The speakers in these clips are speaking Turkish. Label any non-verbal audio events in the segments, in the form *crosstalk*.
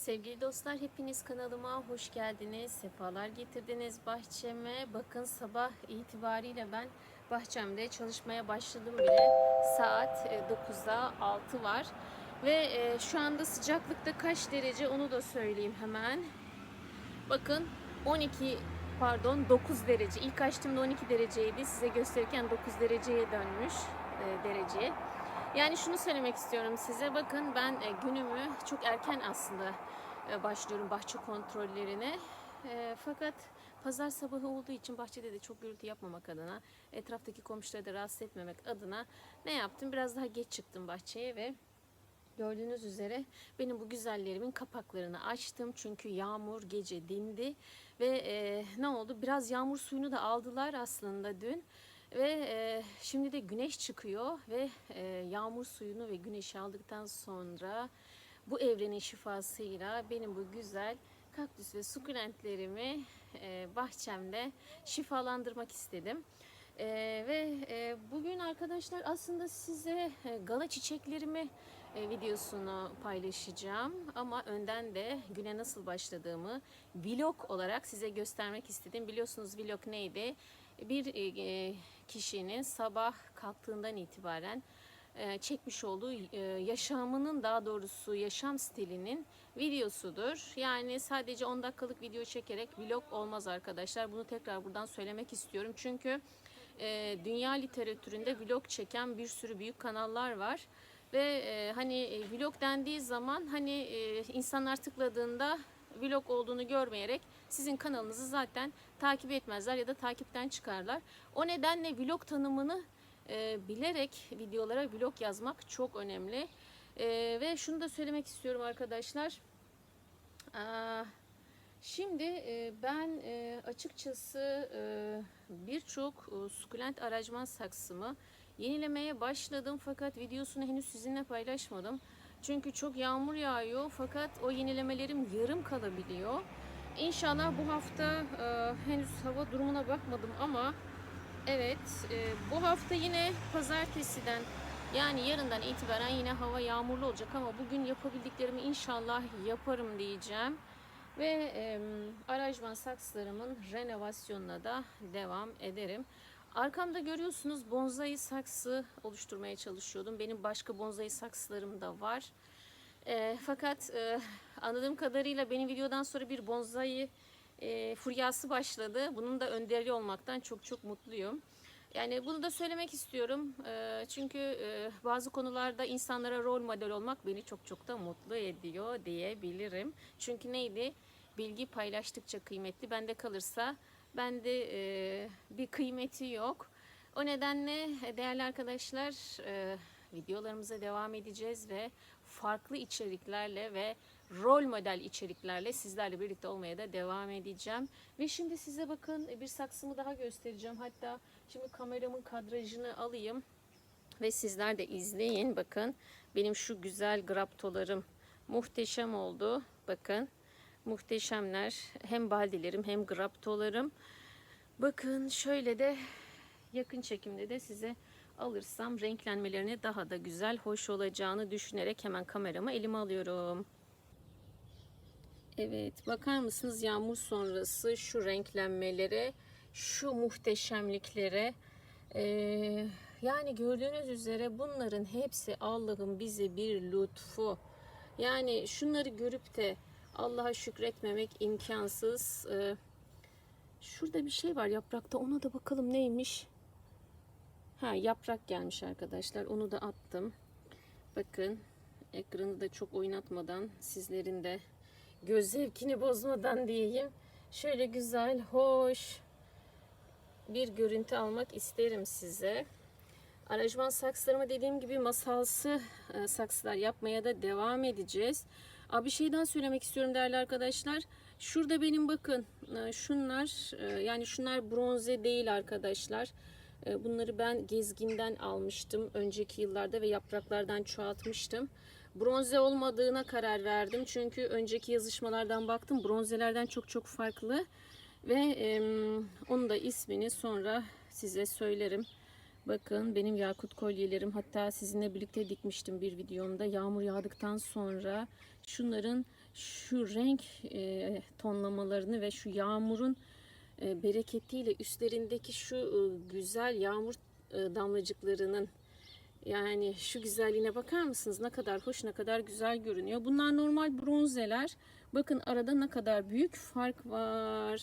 Sevgili dostlar hepiniz kanalıma hoş geldiniz. Sefalar getirdiniz bahçeme. Bakın sabah itibariyle ben bahçemde çalışmaya başladım bile. Saat e, 9'da 6 var. Ve e, şu anda sıcaklıkta kaç derece onu da söyleyeyim hemen. Bakın 12 pardon 9 derece. İlk açtığımda 12 dereceydi. Size gösterirken 9 dereceye dönmüş e, dereceye. Yani şunu söylemek istiyorum size. Bakın ben e, günümü çok erken aslında e, başlıyorum bahçe kontrollerine. E, fakat pazar sabahı olduğu için bahçede de çok gürültü yapmamak adına, etraftaki komşuları da rahatsız etmemek adına ne yaptım? Biraz daha geç çıktım bahçeye ve Gördüğünüz üzere benim bu güzellerimin kapaklarını açtım. Çünkü yağmur gece dindi ve ne oldu? Biraz yağmur suyunu da aldılar aslında dün. Ve e, şimdi de güneş çıkıyor ve e, yağmur suyunu ve güneşi aldıktan sonra bu evrenin şifasıyla benim bu güzel kaktüs ve sukulentlerimi e, bahçemde şifalandırmak istedim. Ee, ve e, bugün arkadaşlar aslında size e, gala çiçeklerimi e, videosunu paylaşacağım ama önden de güne nasıl başladığımı vlog olarak size göstermek istedim. Biliyorsunuz vlog neydi? Bir e, e, kişinin sabah kalktığından itibaren e, çekmiş olduğu e, yaşamının daha doğrusu yaşam stilinin videosudur. Yani sadece 10 dakikalık video çekerek vlog olmaz arkadaşlar. Bunu tekrar buradan söylemek istiyorum. Çünkü e, dünya literatüründe vlog çeken bir sürü büyük kanallar var. Ve hani vlog dendiği zaman hani insanlar tıkladığında vlog olduğunu görmeyerek sizin kanalınızı zaten takip etmezler ya da takipten çıkarlar. O nedenle vlog tanımını e, bilerek videolara vlog yazmak çok önemli. E, ve şunu da söylemek istiyorum arkadaşlar. Aa, Şimdi e, ben e, açıkçası e, birçok sukulent aracman saksımı yenilemeye başladım fakat videosunu henüz sizinle paylaşmadım. Çünkü çok yağmur yağıyor fakat o yenilemelerim yarım kalabiliyor. İnşallah bu hafta e, henüz hava durumuna bakmadım ama evet e, bu hafta yine pazartesiden yani yarından itibaren yine hava yağmurlu olacak ama bugün yapabildiklerimi inşallah yaparım diyeceğim. Ve e, aranjman saksılarımın renovasyonuna da devam ederim. Arkamda görüyorsunuz bonsai saksı oluşturmaya çalışıyordum. Benim başka bonsai saksılarım da var. E, fakat e, anladığım kadarıyla benim videodan sonra bir bonsai e, furyası başladı. Bunun da önderi olmaktan çok çok mutluyum. Yani bunu da söylemek istiyorum. E, çünkü e, bazı konularda insanlara rol model olmak beni çok çok da mutlu ediyor diyebilirim. Çünkü neydi? Bilgi paylaştıkça kıymetli. Bende kalırsa bende e, bir kıymeti yok. O nedenle değerli arkadaşlar e, videolarımıza devam edeceğiz ve farklı içeriklerle ve rol model içeriklerle sizlerle birlikte olmaya da devam edeceğim. Ve şimdi size bakın bir saksımı daha göstereceğim. Hatta şimdi kameramın kadrajını alayım ve sizler de izleyin. Bakın benim şu güzel graptolarım muhteşem oldu. Bakın muhteşemler. Hem baldilerim hem graptolarım. Bakın şöyle de yakın çekimde de size alırsam renklenmelerine daha da güzel, hoş olacağını düşünerek hemen kameramı elime alıyorum. Evet, bakar mısınız yağmur sonrası şu renklenmelere, şu muhteşemliklere. Ee, yani gördüğünüz üzere bunların hepsi Allah'ın bize bir lütfu. Yani şunları görüp de Allah'a şükretmemek imkansız. Ee, şurada bir şey var yaprakta, ona da bakalım neymiş. Ha yaprak gelmiş arkadaşlar. Onu da attım. Bakın ekranı da çok oynatmadan sizlerin de göz zevkini bozmadan diyeyim. Şöyle güzel, hoş bir görüntü almak isterim size. Aranjman saksılarıma dediğim gibi masalsı e, saksılar yapmaya da devam edeceğiz. Aa, bir şey daha söylemek istiyorum değerli arkadaşlar. Şurada benim bakın e, şunlar e, yani şunlar bronze değil arkadaşlar. Bunları ben gezginden almıştım önceki yıllarda ve yapraklardan çoğaltmıştım. Bronze olmadığına karar verdim. Çünkü önceki yazışmalardan baktım bronzelerden çok çok farklı. Ve e, onun da ismini sonra size söylerim. Bakın benim yakut kolyelerim hatta sizinle birlikte dikmiştim bir videomda. Yağmur yağdıktan sonra şunların şu renk e, tonlamalarını ve şu yağmurun e, bereketiyle üstlerindeki şu e, güzel yağmur e, damlacıklarının yani şu güzelliğine bakar mısınız? Ne kadar hoş, ne kadar güzel görünüyor. Bunlar normal bronzeler. Bakın arada ne kadar büyük fark var.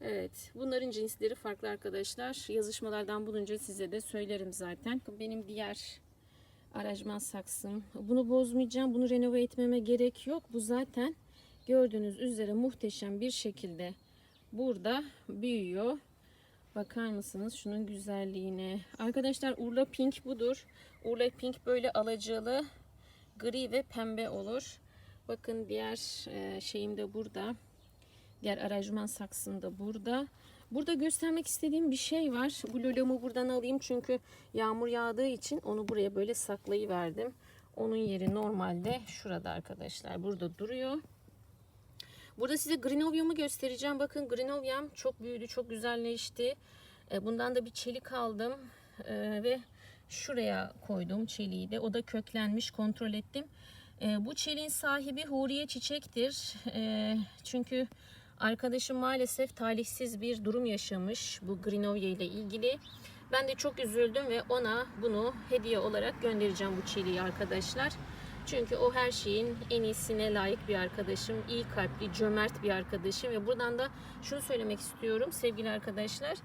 Evet, bunların cinsleri farklı arkadaşlar. Yazışmalardan bulunca size de söylerim zaten. Benim diğer aracman saksım. Bunu bozmayacağım. Bunu renove etmeme gerek yok. Bu zaten gördüğünüz üzere muhteşem bir şekilde burada büyüyor. Bakar mısınız şunun güzelliğine? Arkadaşlar Urla Pink budur. Urla Pink böyle alacalı gri ve pembe olur. Bakın diğer e, şeyim de burada. Diğer aracman saksım da burada. Burada göstermek istediğim bir şey var. Bu lolomu buradan alayım çünkü yağmur yağdığı için onu buraya böyle saklayıverdim. Onun yeri normalde şurada arkadaşlar. Burada duruyor. Burada size Grenovium'u göstereceğim. Bakın Grenovium çok büyüdü, çok güzelleşti. E, Bundan da bir çelik aldım E, ve şuraya koydum çeliği de. O da köklenmiş, kontrol ettim. E, Bu çeliğin sahibi Huriye Çiçek'tir. Çünkü arkadaşım maalesef talihsiz bir durum yaşamış bu Grenovia ile ilgili. Ben de çok üzüldüm ve ona bunu hediye olarak göndereceğim bu çeliği arkadaşlar. Çünkü o her şeyin en iyisine layık bir arkadaşım, iyi kalpli, cömert bir arkadaşım ve buradan da şunu söylemek istiyorum sevgili arkadaşlar.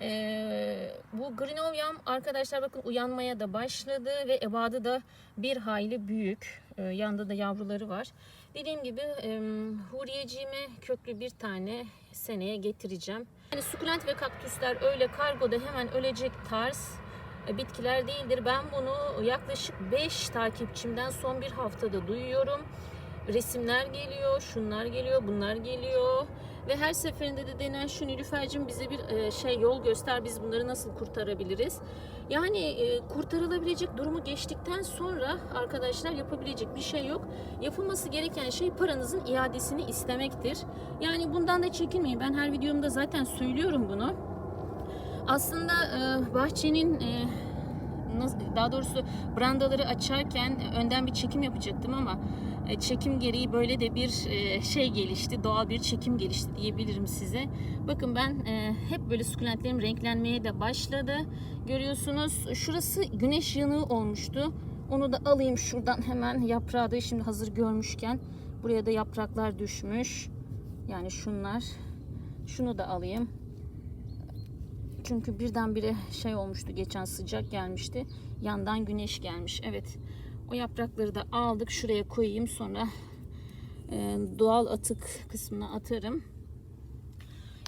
Ee, bu Grenovium arkadaşlar bakın uyanmaya da başladı ve ebadı da bir hayli büyük. Ee, yanında da yavruları var. Dediğim gibi e, Huriyeciğime köklü bir tane seneye getireceğim. Yani sukulent ve kaktüsler öyle kargoda hemen ölecek tarz bitkiler değildir. Ben bunu yaklaşık 5 takipçimden son bir haftada duyuyorum. Resimler geliyor, şunlar geliyor, bunlar geliyor. Ve her seferinde de denen şu Nilüfer'cim bize bir e, şey yol göster biz bunları nasıl kurtarabiliriz. Yani e, kurtarılabilecek durumu geçtikten sonra arkadaşlar yapabilecek bir şey yok. Yapılması gereken şey paranızın iadesini istemektir. Yani bundan da çekinmeyin. Ben her videomda zaten söylüyorum bunu. Aslında e, bahçenin e, daha doğrusu brandaları açarken önden bir çekim yapacaktım ama e, çekim gereği böyle de bir şey gelişti. Doğal bir çekim gelişti diyebilirim size. Bakın ben hep böyle sukulentlerim renklenmeye de başladı. Görüyorsunuz şurası güneş yanığı olmuştu. Onu da alayım şuradan hemen yaprağı da şimdi hazır görmüşken. Buraya da yapraklar düşmüş. Yani şunlar. Şunu da alayım. Çünkü birdenbire şey olmuştu geçen sıcak gelmişti. Yandan güneş gelmiş. Evet. O yaprakları da aldık. Şuraya koyayım sonra e, doğal atık kısmına atarım.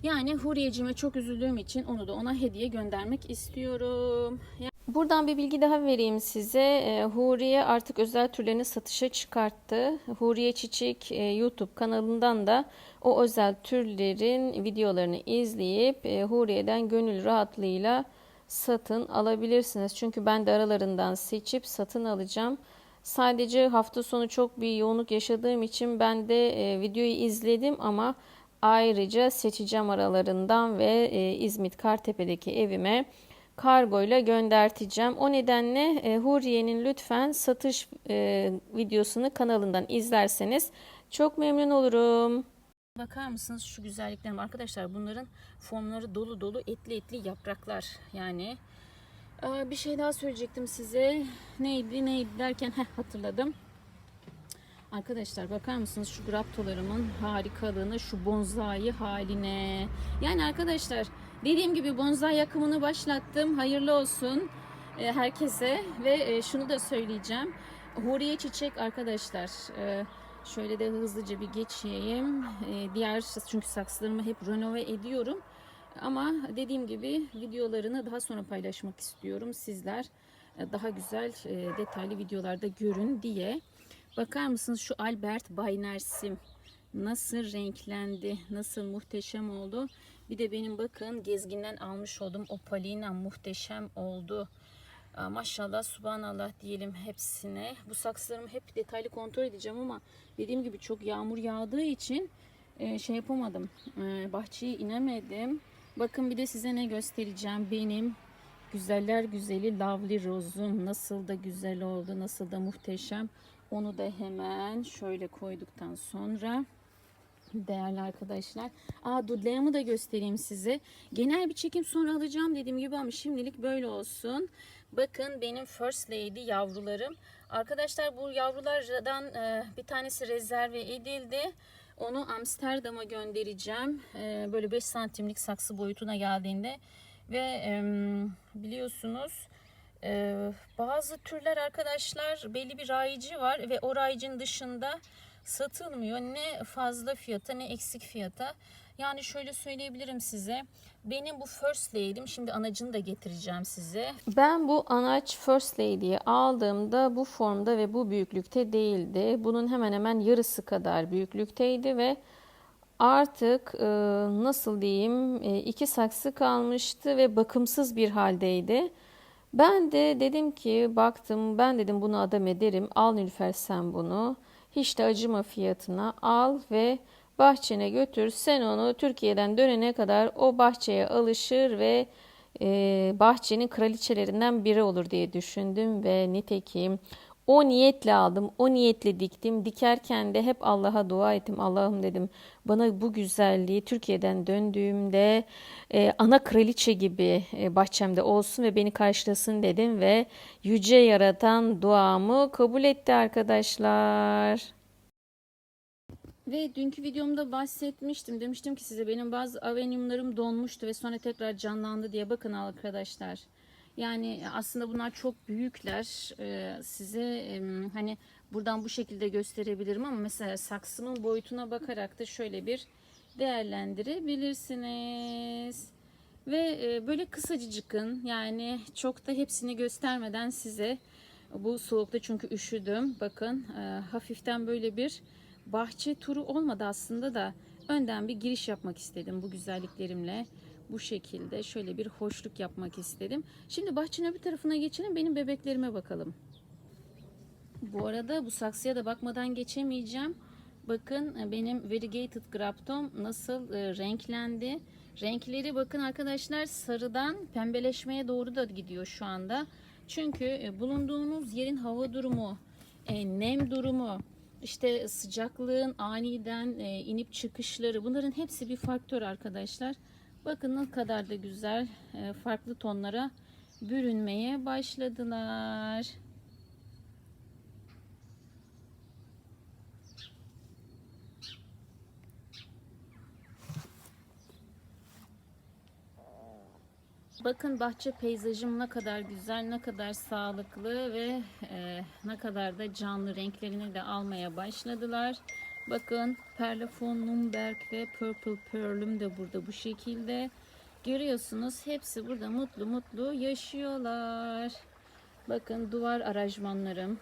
Yani Huriyeciğime çok üzüldüğüm için onu da ona hediye göndermek istiyorum. Buradan bir bilgi daha vereyim size. E, Huriye artık özel türlerini satışa çıkarttı. Huriye Çiçek e, YouTube kanalından da o özel türlerin videolarını izleyip e, Huriye'den gönül rahatlığıyla satın alabilirsiniz. Çünkü ben de aralarından seçip satın alacağım. Sadece hafta sonu çok bir yoğunluk yaşadığım için ben de e, videoyu izledim ama ayrıca seçeceğim aralarından ve İzmit Kartepe'deki evime kargoyla gönderteceğim. O nedenle e, Huriye'nin lütfen satış e, videosunu kanalından izlerseniz çok memnun olurum. Bakar mısınız şu güzelliklerime arkadaşlar bunların formları dolu dolu etli etli yapraklar yani. Aa, bir şey daha söyleyecektim size. Neydi neydi derken heh, hatırladım. Arkadaşlar bakar mısınız şu graptolarımın harikalığına, şu bonsai haline. Yani arkadaşlar dediğim gibi bonsai yakımını başlattım. Hayırlı olsun e, herkese ve e, şunu da söyleyeceğim. Huriye çiçek arkadaşlar. e, şöyle de hızlıca bir geçeyim. Diğer çünkü saksılarımı hep renove ediyorum. Ama dediğim gibi videolarını daha sonra paylaşmak istiyorum. Sizler daha güzel detaylı videolarda görün diye. Bakar mısınız şu Albert Baynersim nasıl renklendi, nasıl muhteşem oldu. Bir de benim bakın gezginden almış olduğum Opalina muhteşem oldu. Maşallah, subhanallah diyelim hepsine. Bu saksılarımı hep detaylı kontrol edeceğim ama dediğim gibi çok yağmur yağdığı için e, şey yapamadım. E, bahçeye inemedim. Bakın bir de size ne göstereceğim. Benim güzeller güzeli Lovely Rose'um nasıl da güzel oldu, nasıl da muhteşem. Onu da hemen şöyle koyduktan sonra değerli arkadaşlar. Aa dudlayamı da göstereyim size. Genel bir çekim sonra alacağım dediğim gibi ama şimdilik böyle olsun. Bakın benim First Lady yavrularım. Arkadaşlar bu yavrulardan e, bir tanesi rezerve edildi. Onu Amsterdam'a göndereceğim. E, böyle 5 santimlik saksı boyutuna geldiğinde. Ve e, biliyorsunuz e, bazı türler arkadaşlar belli bir rayici var ve o rayicin dışında satılmıyor. Ne fazla fiyata ne eksik fiyata. Yani şöyle söyleyebilirim size. Benim bu First Lady'm şimdi anacını da getireceğim size. Ben bu anaç First Lady'yi aldığımda bu formda ve bu büyüklükte değildi. Bunun hemen hemen yarısı kadar büyüklükteydi ve artık e, nasıl diyeyim e, iki saksı kalmıştı ve bakımsız bir haldeydi. Ben de dedim ki baktım ben dedim bunu adam ederim al Nilüfer sen bunu hiç de acıma fiyatına al ve bahçene götür. Sen onu Türkiye'den dönene kadar o bahçeye alışır ve e, bahçenin kraliçelerinden biri olur diye düşündüm ve nitekim o niyetle aldım, o niyetle diktim. Dikerken de hep Allah'a dua ettim. Allah'ım dedim bana bu güzelliği Türkiye'den döndüğümde e, ana kraliçe gibi e, bahçemde olsun ve beni karşılasın dedim ve yüce yaratan duamı kabul etti arkadaşlar. Ve dünkü videomda bahsetmiştim. Demiştim ki size benim bazı avenyumlarım donmuştu ve sonra tekrar canlandı diye bakın arkadaşlar. Yani aslında bunlar çok büyükler. Ee, size hani buradan bu şekilde gösterebilirim ama mesela saksımın boyutuna bakarak da şöyle bir değerlendirebilirsiniz. Ve e, böyle kısacıcıkın yani çok da hepsini göstermeden size bu soğukta çünkü üşüdüm. Bakın e, hafiften böyle bir bahçe turu olmadı aslında da önden bir giriş yapmak istedim bu güzelliklerimle. Bu şekilde şöyle bir hoşluk yapmak istedim. Şimdi bahçenin öbür tarafına geçelim. Benim bebeklerime bakalım. Bu arada bu saksıya da bakmadan geçemeyeceğim. Bakın e, benim Variegated Graptom nasıl e, renklendi. Renkleri bakın arkadaşlar sarıdan pembeleşmeye doğru da gidiyor şu anda. Çünkü e, bulunduğunuz yerin hava durumu, nem durumu, işte sıcaklığın aniden inip çıkışları bunların hepsi bir faktör arkadaşlar. Bakın ne kadar da güzel e, farklı tonlara bürünmeye başladılar. Bakın bahçe peyzajım ne kadar güzel, ne kadar sağlıklı ve e, ne kadar da canlı renklerini de almaya başladılar. Bakın Perlefon Numberg ve Purple Pearl'üm de burada bu şekilde. Görüyorsunuz hepsi burada mutlu mutlu yaşıyorlar. Bakın duvar aranjmanlarım.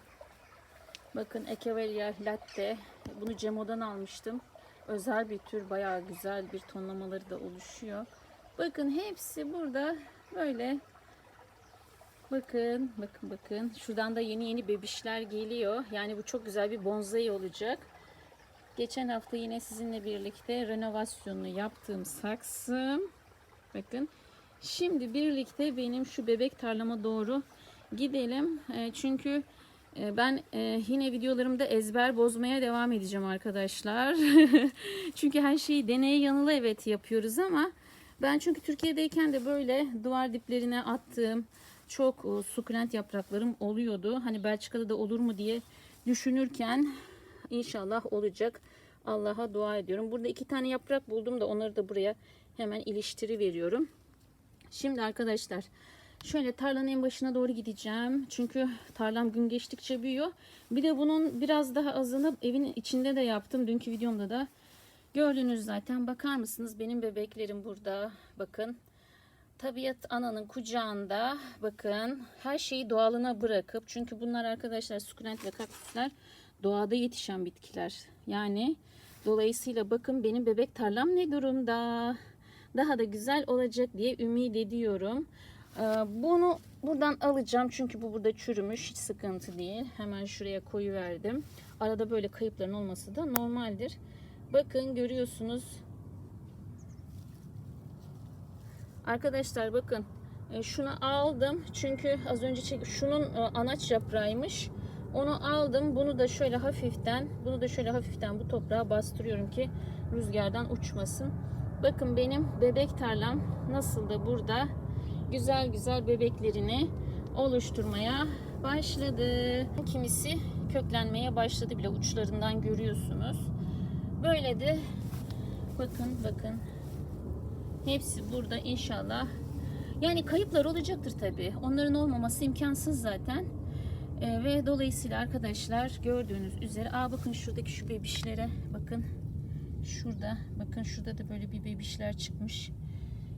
Bakın Echeveria Latte. Bunu Cemo'dan almıştım. Özel bir tür bayağı güzel bir tonlamaları da oluşuyor. Bakın hepsi burada böyle. Bakın, bakın, bakın. Şuradan da yeni yeni bebişler geliyor. Yani bu çok güzel bir bonsai olacak. Geçen hafta yine sizinle birlikte renovasyonunu yaptığım saksım. Bakın. Şimdi birlikte benim şu bebek tarlama doğru gidelim. E, çünkü e, ben e, yine videolarımda ezber bozmaya devam edeceğim arkadaşlar. *laughs* çünkü her şeyi deneye yanıla evet yapıyoruz ama ben çünkü Türkiye'deyken de böyle duvar diplerine attığım çok sukulent yapraklarım oluyordu. Hani Belçika'da da olur mu diye düşünürken inşallah olacak. Allah'a dua ediyorum. Burada iki tane yaprak buldum da onları da buraya hemen iliştiri veriyorum. Şimdi arkadaşlar şöyle tarlanın en başına doğru gideceğim. Çünkü tarlam gün geçtikçe büyüyor. Bir de bunun biraz daha azını evin içinde de yaptım. Dünkü videomda da Gördünüz zaten. Bakar mısınız? Benim bebeklerim burada. Bakın. Tabiat ananın kucağında. Bakın. Her şeyi doğalına bırakıp. Çünkü bunlar arkadaşlar sukulent ve kaktüsler doğada yetişen bitkiler. Yani dolayısıyla bakın benim bebek tarlam ne durumda? Daha da güzel olacak diye ümit ediyorum. Ee, bunu buradan alacağım çünkü bu burada çürümüş hiç sıkıntı değil. Hemen şuraya koyu verdim. Arada böyle kayıpların olması da normaldir. Bakın görüyorsunuz. Arkadaşlar bakın e, şunu aldım çünkü az önce çek şunun e, anaç yaprağıymış. Onu aldım. Bunu da şöyle hafiften, bunu da şöyle hafiften bu toprağa bastırıyorum ki rüzgardan uçmasın. Bakın benim bebek tarlam nasıl da burada güzel güzel bebeklerini oluşturmaya başladı. Kimisi köklenmeye başladı bile uçlarından görüyorsunuz. Böyle de bakın bakın hepsi burada inşallah. Yani kayıplar olacaktır tabii. Onların olmaması imkansız zaten. Ee, ve dolayısıyla arkadaşlar gördüğünüz üzere aa bakın şuradaki şu bebişlere bakın. Şurada bakın şurada da böyle bir bebişler çıkmış.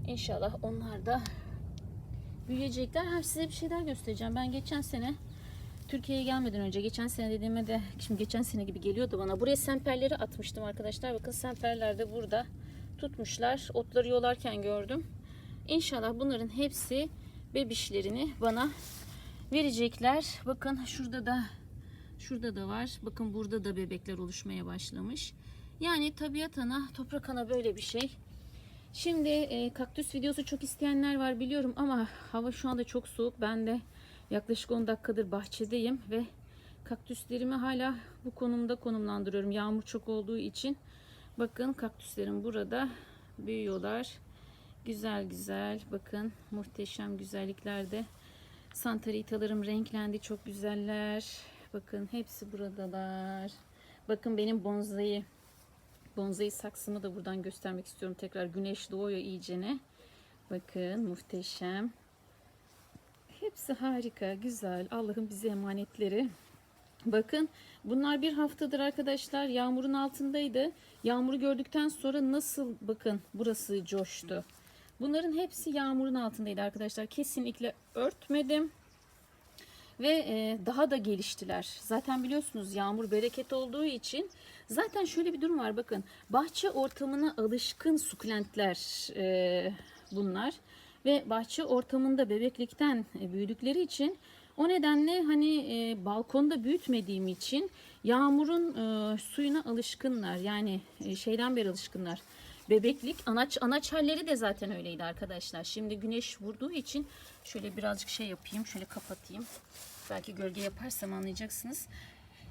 İnşallah onlar da büyüyecekler. Ha, size bir şeyler göstereceğim. Ben geçen sene Türkiye'ye gelmeden önce geçen sene dediğime de şimdi geçen sene gibi geliyordu bana. Buraya semperleri atmıştım arkadaşlar. Bakın semperler de burada tutmuşlar. Otları yolarken gördüm. İnşallah bunların hepsi bebişlerini bana verecekler. Bakın şurada da şurada da var. Bakın burada da bebekler oluşmaya başlamış. Yani tabiat ana, toprak ana böyle bir şey. Şimdi e, kaktüs videosu çok isteyenler var biliyorum ama hava şu anda çok soğuk. Ben de yaklaşık 10 dakikadır bahçedeyim ve kaktüslerimi hala bu konumda konumlandırıyorum. Yağmur çok olduğu için. Bakın kaktüslerim burada büyüyorlar. Güzel güzel. Bakın muhteşem güzelliklerde. Santaritalarım renklendi. Çok güzeller. Bakın hepsi buradalar. Bakın benim bonsai bonsai saksımı da buradan göstermek istiyorum. Tekrar güneş doğuyor iyicene. Bakın muhteşem. Hepsi harika, güzel. Allah'ın bize emanetleri. Bakın bunlar bir haftadır arkadaşlar yağmurun altındaydı. Yağmuru gördükten sonra nasıl bakın burası coştu. Bunların hepsi yağmurun altındaydı arkadaşlar. Kesinlikle örtmedim. Ve e, daha da geliştiler. Zaten biliyorsunuz yağmur bereket olduğu için. Zaten şöyle bir durum var bakın. Bahçe ortamına alışkın sukulentler e, bunlar. Ve bahçe ortamında bebeklikten e, büyüdükleri için o nedenle hani e, balkonda büyütmediğim için yağmurun e, suyuna alışkınlar. Yani e, şeyden beri alışkınlar. Bebeklik anaç anaç halleri de zaten öyleydi arkadaşlar. Şimdi güneş vurduğu için şöyle birazcık şey yapayım. Şöyle kapatayım. Belki gölge yaparsam anlayacaksınız.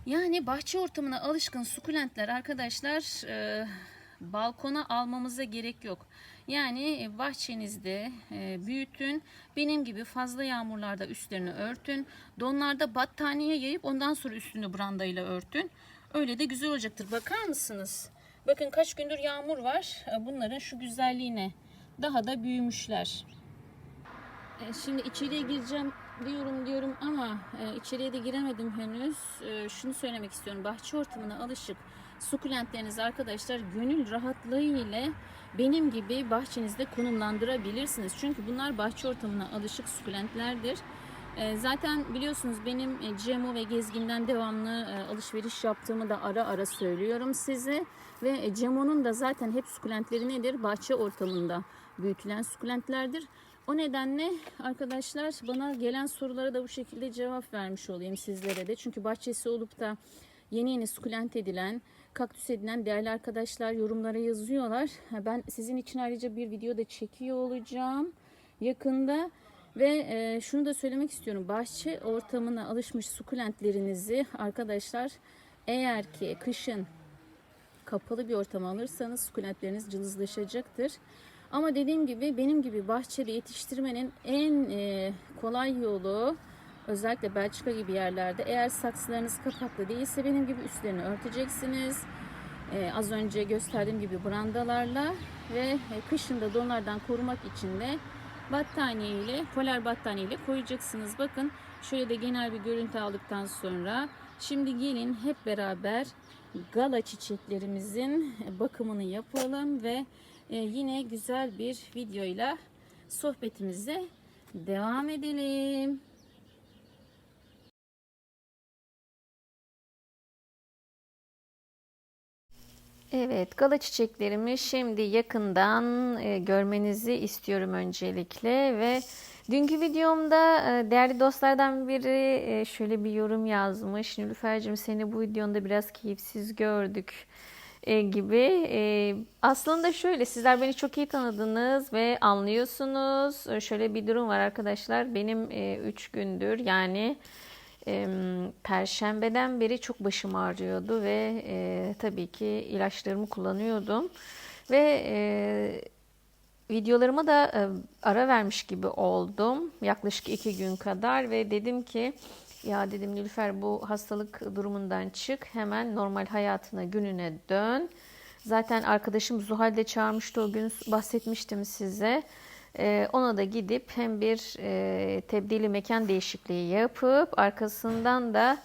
Yani bahçe ortamına alışkın sukulentler arkadaşlar e, balkona almamıza gerek yok. Yani bahçenizde e, büyütün. Benim gibi fazla yağmurlarda üstlerini örtün. Donlarda battaniye yayıp ondan sonra üstünü brandayla örtün. Öyle de güzel olacaktır. Bakar mısınız? Bakın kaç gündür yağmur var. E, Bunların şu güzelliğine daha da büyümüşler. E, Şimdi içeriye gireceğim diyorum diyorum ama e, içeriye de giremedim henüz. Şunu söylemek istiyorum. Bahçe ortamına alışık sukulentlerinizi arkadaşlar gönül rahatlığı ile benim gibi bahçenizde konumlandırabilirsiniz. Çünkü bunlar bahçe ortamına alışık sukulentlerdir. E, zaten biliyorsunuz benim e, GMO ve Gezgin'den devamlı e, alışveriş yaptığımı da ara ara söylüyorum size. Ve e, GMO'nun da zaten hep sukulentleri nedir? Bahçe ortamında büyütülen sukulentlerdir. O nedenle arkadaşlar bana gelen sorulara da bu şekilde cevap vermiş olayım sizlere de. Çünkü bahçesi olup da yeni yeni sukulent edilen, kaktüs edilen değerli arkadaşlar yorumlara yazıyorlar. Ben sizin için ayrıca bir video da çekiyor olacağım yakında. Ve e, şunu da söylemek istiyorum. Bahçe ortamına alışmış sukulentlerinizi arkadaşlar eğer ki kışın kapalı bir ortam alırsanız sukulentleriniz cılızlaşacaktır. Ama dediğim gibi benim gibi bahçede yetiştirmenin en e, kolay yolu özellikle Belçika gibi yerlerde eğer saksılarınız kapaklı değilse benim gibi üstlerini örteceksiniz. E, az önce gösterdiğim gibi brandalarla ve e, kışın da donlardan korumak için de battaniye ile polar battaniye ile koyacaksınız. Bakın şöyle de genel bir görüntü aldıktan sonra şimdi gelin hep beraber gala çiçeklerimizin bakımını yapalım ve e, yine güzel bir videoyla sohbetimize devam edelim. Evet, gala çiçeklerimi şimdi yakından e, görmenizi istiyorum öncelikle ve dünkü videomda e, değerli dostlardan biri e, şöyle bir yorum yazmış. Nilüfer'cim seni bu videonda biraz keyifsiz gördük e, gibi. E, aslında şöyle sizler beni çok iyi tanıdınız ve anlıyorsunuz. E, şöyle bir durum var arkadaşlar. Benim 3 gündür yani e, perşembeden beri çok başım ağrıyordu ve e, tabii ki ilaçlarımı kullanıyordum ve e, videolarıma da e, ara vermiş gibi oldum yaklaşık iki gün kadar ve dedim ki ya dedim Nilüfer bu hastalık durumundan çık hemen normal hayatına gününe dön. Zaten arkadaşım Zuhal de çağırmıştı o gün bahsetmiştim size. Ee, ona da gidip hem bir e, tebdili mekan değişikliği yapıp arkasından da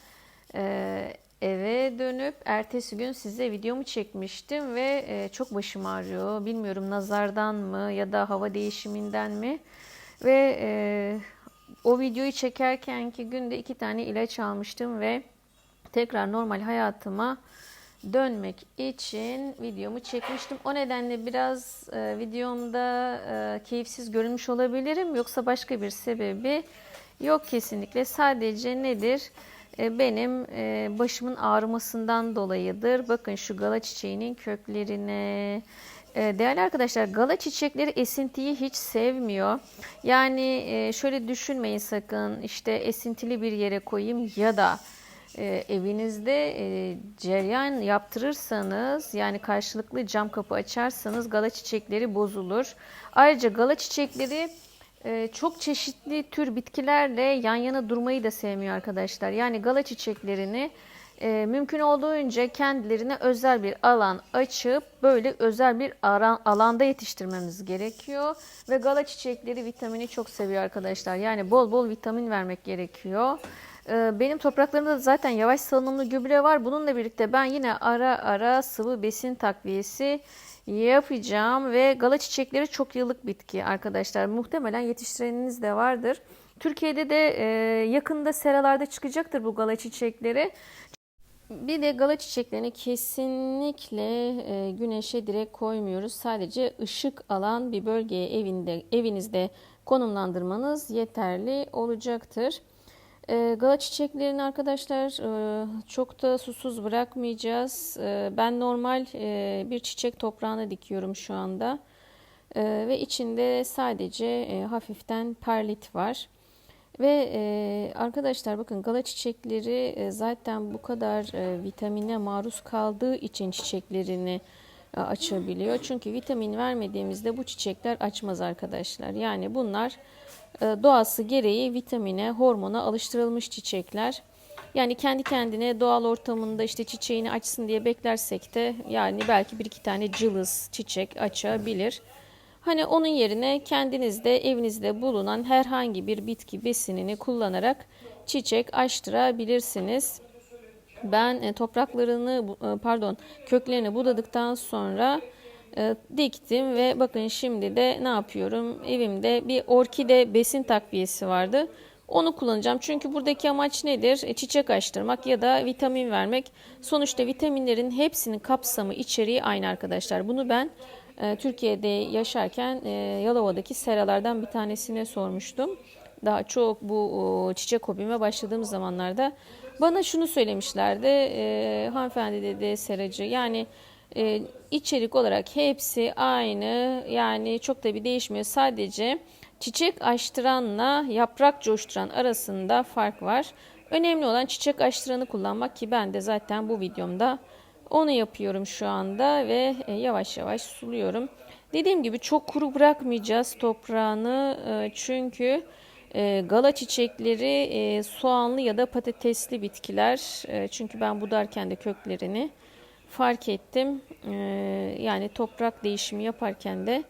e, eve dönüp ertesi gün size videomu çekmiştim ve e, çok başım ağrıyor. Bilmiyorum nazardan mı ya da hava değişiminden mi ve e, o videoyu çekerkenki günde iki tane ilaç almıştım ve tekrar normal hayatıma dönmek için videomu çekmiştim. O nedenle biraz e, videomda e, keyifsiz görünmüş olabilirim. Yoksa başka bir sebebi yok kesinlikle. Sadece nedir? E, benim e, başımın ağrımasından dolayıdır. Bakın şu gala çiçeğinin köklerine. E, değerli arkadaşlar gala çiçekleri esintiyi hiç sevmiyor. Yani e, şöyle düşünmeyin sakın işte esintili bir yere koyayım ya da e, evinizde e, ceryan yaptırırsanız yani karşılıklı cam kapı açarsanız gala çiçekleri bozulur. Ayrıca gala çiçekleri e, çok çeşitli tür bitkilerle yan yana durmayı da sevmiyor arkadaşlar. Yani gala çiçeklerini e, mümkün olduğunca kendilerine özel bir alan açıp böyle özel bir aran, alanda yetiştirmemiz gerekiyor. Ve gala çiçekleri vitamini çok seviyor arkadaşlar. Yani bol bol vitamin vermek gerekiyor. E, benim topraklarımda da zaten yavaş salınımlı gübre var. Bununla birlikte ben yine ara ara sıvı besin takviyesi yapacağım ve gala çiçekleri çok yıllık bitki arkadaşlar. Muhtemelen yetiştireniniz de vardır. Türkiye'de de e, yakında seralarda çıkacaktır bu gala çiçekleri. Bir de gala çiçeklerini kesinlikle e, güneşe direkt koymuyoruz. Sadece ışık alan bir bölgeye evinde evinizde konumlandırmanız yeterli olacaktır. E, gala çiçeklerini arkadaşlar e, çok da susuz bırakmayacağız. E, ben normal e, bir çiçek toprağına dikiyorum şu anda. E, ve içinde sadece e, hafiften perlit var. Ve arkadaşlar bakın gala çiçekleri zaten bu kadar vitamine maruz kaldığı için çiçeklerini açabiliyor. Çünkü vitamin vermediğimizde bu çiçekler açmaz arkadaşlar. Yani bunlar doğası gereği vitamine, hormona alıştırılmış çiçekler. Yani kendi kendine doğal ortamında işte çiçeğini açsın diye beklersek de yani belki bir iki tane cılız çiçek açabilir. Hani onun yerine kendinizde evinizde bulunan herhangi bir bitki besinini kullanarak çiçek açtırabilirsiniz. Ben e, topraklarını e, pardon köklerini budadıktan sonra e, diktim ve bakın şimdi de ne yapıyorum? Evimde bir orkide besin takviyesi vardı. Onu kullanacağım. Çünkü buradaki amaç nedir? E, çiçek açtırmak ya da vitamin vermek. Sonuçta vitaminlerin hepsinin kapsamı, içeriği aynı arkadaşlar. Bunu ben e, Türkiye'de yaşarken e, Yalova'daki seralardan bir tanesine sormuştum. Daha çok bu çiçek hobime başladığım zamanlarda bana şunu söylemişlerdi. E, hanımefendi dedi seracı yani e, içerik olarak hepsi aynı yani çok da bir değişmiyor. Sadece çiçek açtıranla yaprak coşturan arasında fark var. Önemli olan çiçek açtıranı kullanmak ki ben de zaten bu videomda onu yapıyorum şu anda ve e, yavaş yavaş suluyorum. Dediğim gibi çok kuru bırakmayacağız toprağını e, çünkü e, gala çiçekleri soğanlı ya da patatesli bitkiler. Çünkü ben budarken de köklerini fark ettim. Yani toprak değişimi yaparken de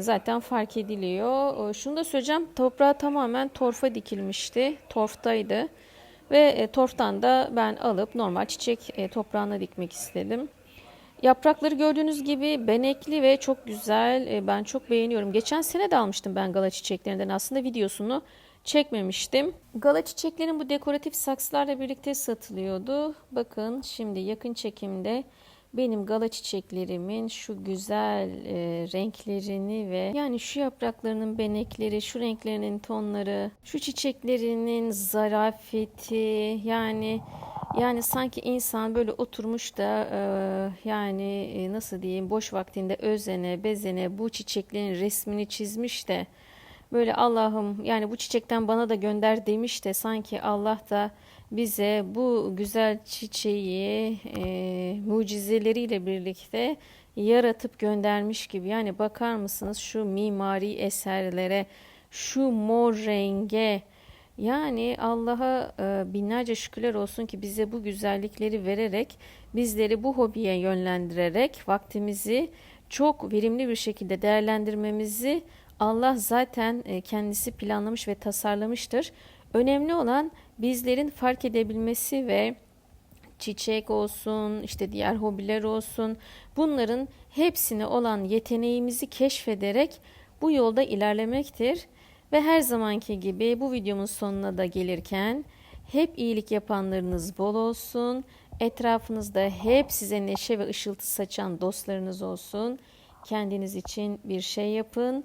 zaten fark ediliyor. Şunu da söyleyeceğim. Toprağı tamamen torfa dikilmişti. Torftaydı. Ve e, torftan da ben alıp normal çiçek e, toprağına dikmek istedim. Yaprakları gördüğünüz gibi benekli ve çok güzel. E, ben çok beğeniyorum. Geçen sene de almıştım ben gala çiçeklerinden. Aslında videosunu çekmemiştim. Gala çiçeklerin bu dekoratif saksılarla birlikte satılıyordu. Bakın şimdi yakın çekimde benim gala çiçeklerimin şu güzel e, renklerini ve yani şu yapraklarının benekleri, şu renklerinin tonları, şu çiçeklerinin zarafeti yani yani sanki insan böyle oturmuş da e, yani e, nasıl diyeyim boş vaktinde özene, bezene bu çiçeklerin resmini çizmiş de böyle Allah'ım yani bu çiçekten bana da gönder demiş de sanki Allah da bize bu güzel çiçeği e, mucizeleriyle birlikte yaratıp göndermiş gibi. Yani bakar mısınız şu mimari eserlere, şu mor renge. Yani Allah'a e, binlerce şükürler olsun ki bize bu güzellikleri vererek, bizleri bu hobiye yönlendirerek vaktimizi çok verimli bir şekilde değerlendirmemizi Allah zaten e, kendisi planlamış ve tasarlamıştır. Önemli olan bizlerin fark edebilmesi ve çiçek olsun, işte diğer hobiler olsun, bunların hepsine olan yeteneğimizi keşfederek bu yolda ilerlemektir. Ve her zamanki gibi bu videomun sonuna da gelirken hep iyilik yapanlarınız bol olsun. Etrafınızda hep size neşe ve ışıltı saçan dostlarınız olsun. Kendiniz için bir şey yapın.